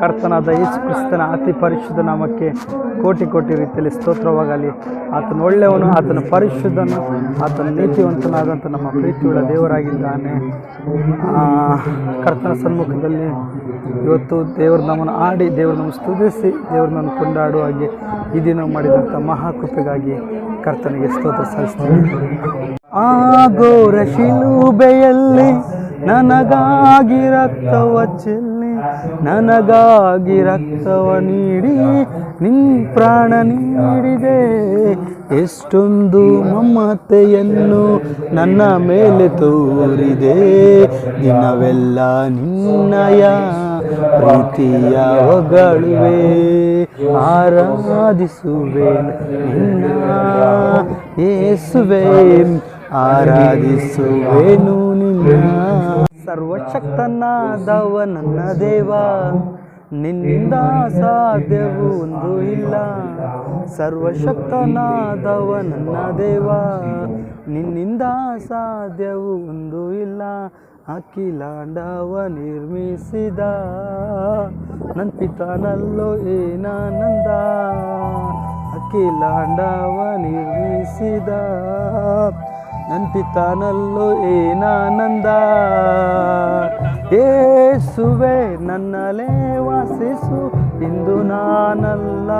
ಕರ್ತನಾದ ಯೇಸು ಕ್ರಿಸ್ತನ ಅತಿ ಪರಿಶುದ್ಧ ನಾಮಕ್ಕೆ ಕೋಟಿ ಕೋಟಿ ರೀತಿಯಲ್ಲಿ ಸ್ತೋತ್ರವಾಗಲಿ. ಆತನ ಒಳ್ಳೆಯವನು, ಆತನ ಪರಿಶುದ್ಧನು, ಆತನ ನೀತಿವಂತನಾದಂಥ ನಮ್ಮ ಪ್ರೀತಿಯುಳ್ಳ ದೇವರಾಗಿದ್ದಾನೆ. ಕರ್ತನ ಸನ್ಮುಖದಲ್ಲಿ ಇವತ್ತು ದೇವ್ರ ನಮ್ಮನ್ನು ಆಡಿ, ದೇವ್ರ ನಮ್ಮ ಸ್ತುತಿಸಿ, ದೇವ್ರ ನಮ್ಮ ಕೊಂಡಾಡುವ ಹಾಗೆ ಈ ದಿನ ಮಾಡಿದಂಥ ಮಹಾಕೃಪೆಗಾಗಿ ಕರ್ತನಿಗೆ ಸ್ತೋತ್ರ ಸಲ್ಲಿಸ್ತೀನಿ. ಆ ಗೌರ ಶಿಲುಬೆಯಲ್ಲಿ ನನಗಾಗಿ ರಕ್ತವ ಚೆಲ್ಲಿ ನನಗಾಗಿ ರಕ್ತವ ನೀಡಿ, ನಿನ್ ಪ್ರಾಣ ನೀಡಿದೆ. ಎಷ್ಟೊಂದು ಮಮತೆಯನ್ನು ನನ್ನ ಮೇಲೆ ತೋರಿದೆ. ದಿನವೆಲ್ಲ ನಿನ್ನಯ ಪ್ರೀತಿಯ ಹೊಗಳುವೆ. ಆರಾಧಿಸುವೆ ನಿನ್ನ, ಏಸುವೆ. ಆರಾಧಿಸುವೆನು ನಿನ್ನ. ಸರ್ವಶಕ್ತನಾದವ ನನ್ನ ದೇವ. ನಿನ್ನಿಂದ ಸಾಧ್ಯವು ಒಂದು ಇಲ್ಲ. ಸರ್ವಶಕ್ತನಾದವ ನನ್ನ ದೇವ. ನಿನ್ನಿಂದ ಸಾಧ್ಯವು ಒಂದು ಇಲ್ಲ. ಅಖಿಲಾಂಡವ ನಿರ್ಮಿಸಿದ ನನ್ನ ಪಿತನಲ್ಲೋ ಏನಾನಂದ. ಅಖಿಲಾಂಡವ ನಿರ್ಮಿಸಿದ ನನ್ನ ಪಿತಾನಲ್ಲೋ ಏನಾನಂದ. ಏಸುವೆ ನನ್ನಲೇ ವಾಸಿಸು. ಇಂದು ನಾನಲ್ಲ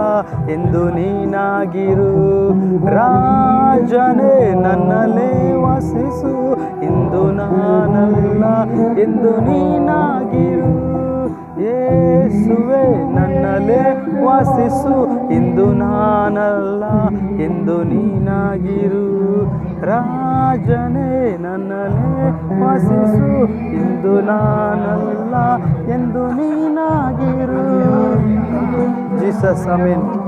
ಎಂದು ನೀನಾಗಿರು. ರಾಜನೇ ನನ್ನಲೇ ವಾಸಿಸು. ಇಂದು ನಾನಲ್ಲ ಎಂದು ನೀನಾಗಿರು. ಏಸುವೆ ನನ್ನಲೇ ವಾಸಿಸು. ಇಂದು ನಾನಲ್ಲ ಎಂದು ನೀನಾಗಿರು. ರಾಜನೇ ನನ್ನಲ್ಲೇ ವಾಸಿಸು. ಇಂದು ನಾನಲ್ಲ ಎಂದು ನೀನಾಗಿರು. ಜೀಸಸ್ ಅಮೀನ್